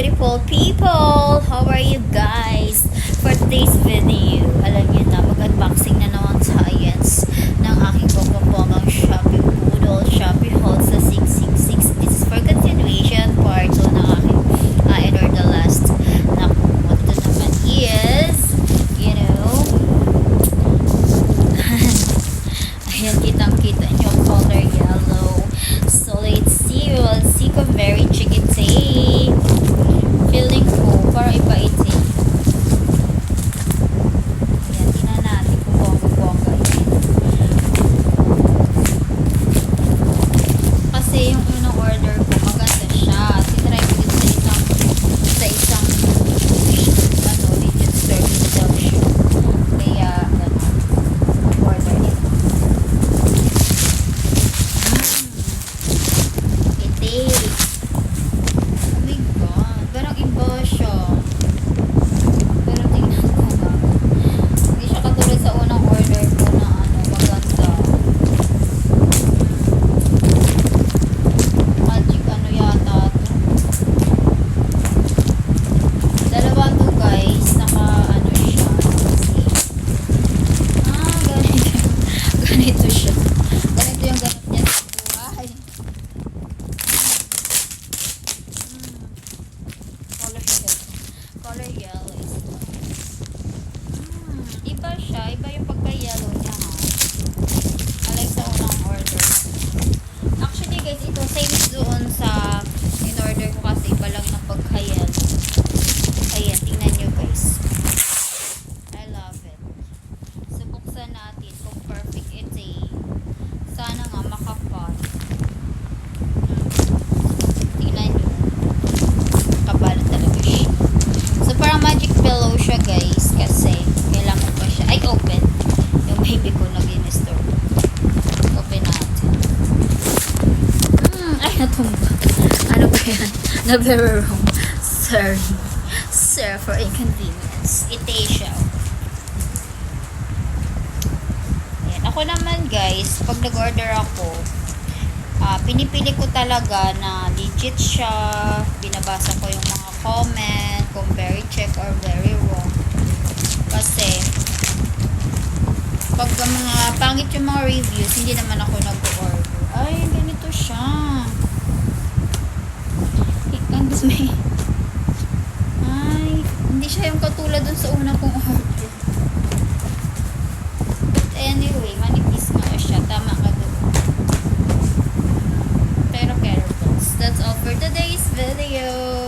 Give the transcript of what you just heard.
beautiful people! How are you guys? For today's video, alam niyo na, mag-unboxing na naman science ng aking bonggang Shopee Poodle, Shopee haul sa 666. This is for continuation part 2 ng aking uh, in or the last na kung ito naman is, you know, Ayan, kitang-kita nyo, color yellow. So, let's see. Let's see kung very chikite. Feeling ko, parang iba ito. eh. Ayan, tingnan natin kung bongga-bongga ito. Kasi yung unang order ko, maganda siya. Tinry ko din sa isang, sa isang, ano, legit service daw siya. Kaya, ano, order ito. Ite. Oh my God. Parang iba siya. Pero tingnan ko nga. Hindi siya katulad sa unang order ko na ano, maganda. Magic ano yata to. Dalawa to guys. Naka ano siya. Kasi, ah, ganito. ganito siya. Ganito yung ganap niya sa buhay. Color yellow. Color yellow is Hmm, iba siya. Iba yung pagka-yellow niya ha. Unlike sa unang order. Actually guys, ito same doon sa in-order ko kasi iba lang ng pagka-yellow. Ayan, tingnan nyo guys. I love it. So, buksan natin kung perfect ito eh. Sana nga makapot. Hmm. Tingnan nyo. Kabalot talaga siya. So, parang magic pillow siya, guys. Kasi, kailangan pa siya. Ay, open. Yung baby ko nag-in-store. Open natin. Hmm, ay, natumba. Ano ba yan? Na-very wrong. Sorry. Sir, for inconvenience. Ite siya. Ayan. Ako naman, guys, pag nag-order ako, ah pinipili ko talaga na legit siya. Binabasa ko yung mga comment, kung very check or very wrong. Kasi, pag mga pangit yung mga reviews, hindi naman ako nag-order. Ay, ganito siya. Eh, Ang gusto may... Ay, hindi siya yung katulad dun sa una kong order. But anyway, manipis nga siya. Tama ka dun. Pero careful. That's all for today's video.